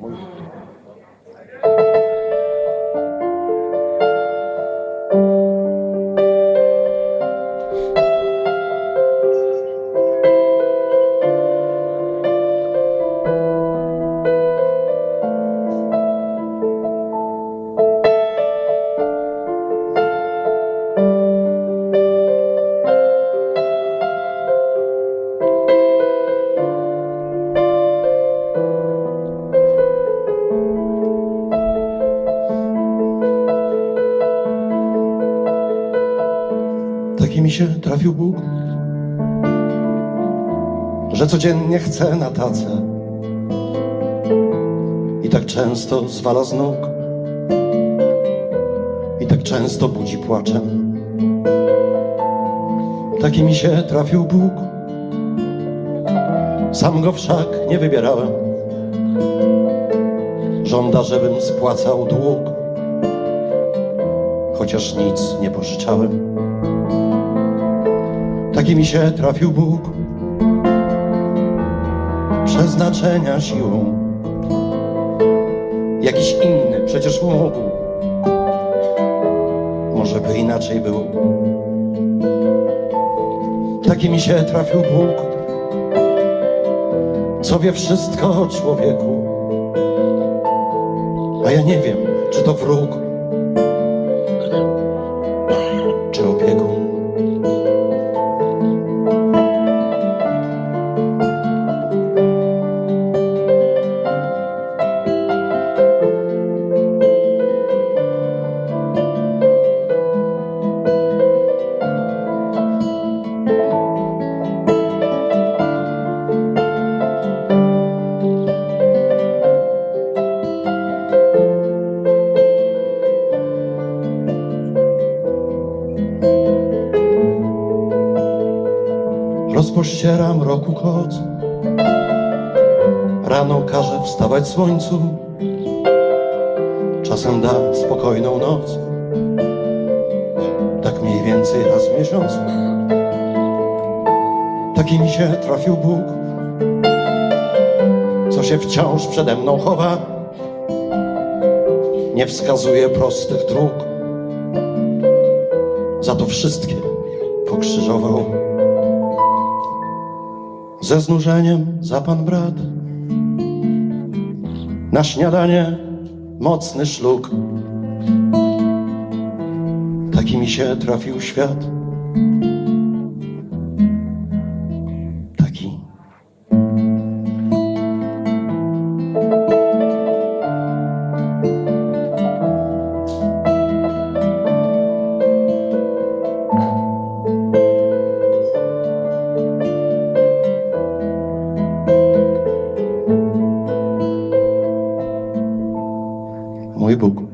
muito. Taki mi się trafił Bóg, że codziennie chce na tacę i tak często zwala z nóg i tak często budzi płaczem. Taki mi się trafił Bóg, sam go wszak nie wybierałem. Żąda, żebym spłacał dług, chociaż nic nie pożyczałem. Taki mi się trafił Bóg. Przeznaczenia siłą. Jakiś inny przecież mógł. Może by inaczej było Taki mi się trafił Bóg. Co wie wszystko o człowieku? A ja nie wiem, czy to wróg Rozpościeram roku koc. Rano każe wstawać słońcu. Czasem da spokojną noc. Tak mniej więcej raz w miesiącu. Taki mi się trafił Bóg. Co się wciąż przede mną chowa. Nie wskazuje prostych dróg Za to wszystkie pokrzyżował ze znużeniem za pan brat. Na śniadanie mocny szluk. Taki mi się trafił świat. Mój Bóg.